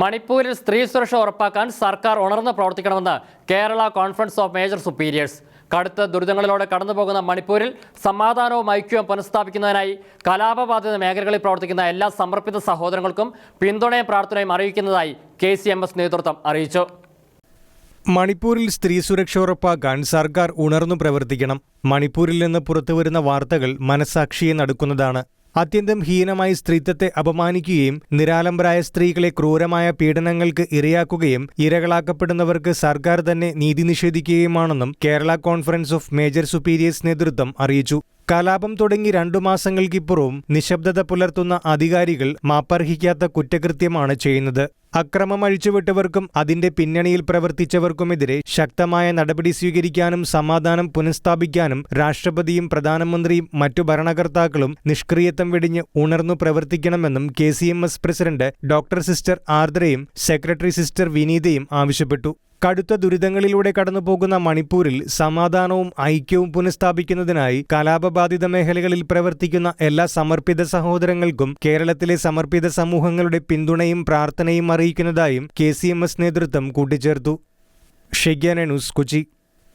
മണിപ്പൂരിൽ സ്ത്രീ സുരക്ഷ ഉറപ്പാക്കാൻ സർക്കാർ ഉണർന്ന് പ്രവർത്തിക്കണമെന്ന് Kerala conference of major superiors. കടുത്ത ദുരിതങ്ങളിലൂടെ കടന്നുപോകുന്ന മണിപ്പൂരിൽ സമാധാനവും ഐക്യവും പുനഃസ്ഥാപിക്കുന്നതിനായി കലാപബാധിത മേഖലകളിൽ പ്രവർത്തിക്കുന്ന എല്ലാ സമർപ്പിത സഹോദരങ്ങൾക്കും പിന്തുണയും പ്രാർത്ഥനയും അറിയിക്കുന്നതായി കെ സി എം എസ് നേതൃത്വം അറിയിച്ചു. മണിപ്പൂരിൽ സ്ത്രീ സുരക്ഷ ഉറപ്പാക്കാൻ സർക്കാർ ഉണർന്നു പ്രവർത്തിക്കണം. മണിപ്പൂരിൽ നിന്ന് പുറത്തുവരുന്ന വാർത്തകൾ മനസാക്ഷിയെ നടുക്കുന്നതാണ്. അത്യന്തം ഹീനമായി സ്ത്രീത്വത്തെ അപമാനിക്കുകയും നിരാലംബരായ സ്ത്രീകളെ ക്രൂരമായ പീഡനങ്ങൾക്ക് ഇരയാക്കുകയും ഇരകളാക്കപ്പെടുന്നവർക്ക് സർക്കാർ തന്നെ നീതി നിഷേധിക്കുകയുമാണെന്നും Kerala conference of major superiors നേതൃത്വം അറിയിച്ചു. കലാപം തുടങ്ങി രണ്ടു മാസങ്ങൾക്കിപ്പുറവും നിശബ്ദത പുലർത്തുന്ന അധികാരികൾ മാപ്പർഹിക്കാത്ത കുറ്റകൃത്യമാണ് ചെയ്യുന്നത്. അക്രമം അഴിച്ചുവിട്ടവർക്കും അതിന്റെ പിന്നണിയിൽ പ്രവർത്തിച്ചവർക്കുമെതിരെ ശക്തമായ നടപടി സ്വീകരിക്കാനും സമാധാനം പുനഃസ്ഥാപിക്കാനും രാഷ്ട്രപതിയും പ്രധാനമന്ത്രിയും മറ്റു ഭരണകർത്താക്കളും നിഷ്ക്രിയത്വം വെടിഞ്ഞ് ഉണർന്നു പ്രവർത്തിക്കണമെന്നും കെ പ്രസിഡന്റ് ഡോക്ടർ സിസ്റ്റർ ആർദ്രയും സെക്രട്ടറി സിസ്റ്റർ വിനീതയും ആവശ്യപ്പെട്ടു. കടുത്ത ദുരിതങ്ങളിലൂടെ കടന്നുപോകുന്ന മണിപ്പൂരിൽ സമാധാനവും ഐക്യവും പുനഃസ്ഥാപിക്കുന്നതിനായി കലാപബാധിത മേഖലകളിൽ പ്രവർത്തിക്കുന്ന എല്ലാ സമർപ്പിത സഹോദരങ്ങൾക്കും കേരളത്തിലെ സമർപ്പിത സമൂഹങ്ങളുടെ പിന്തുണയും പ്രാർത്ഥനയും അറിയിക്കുന്നതായും കെ നേതൃത്വം കൂട്ടിച്ചേർത്തു. ഷെഗ്യാന ന്യൂസ് കൊച്ചി.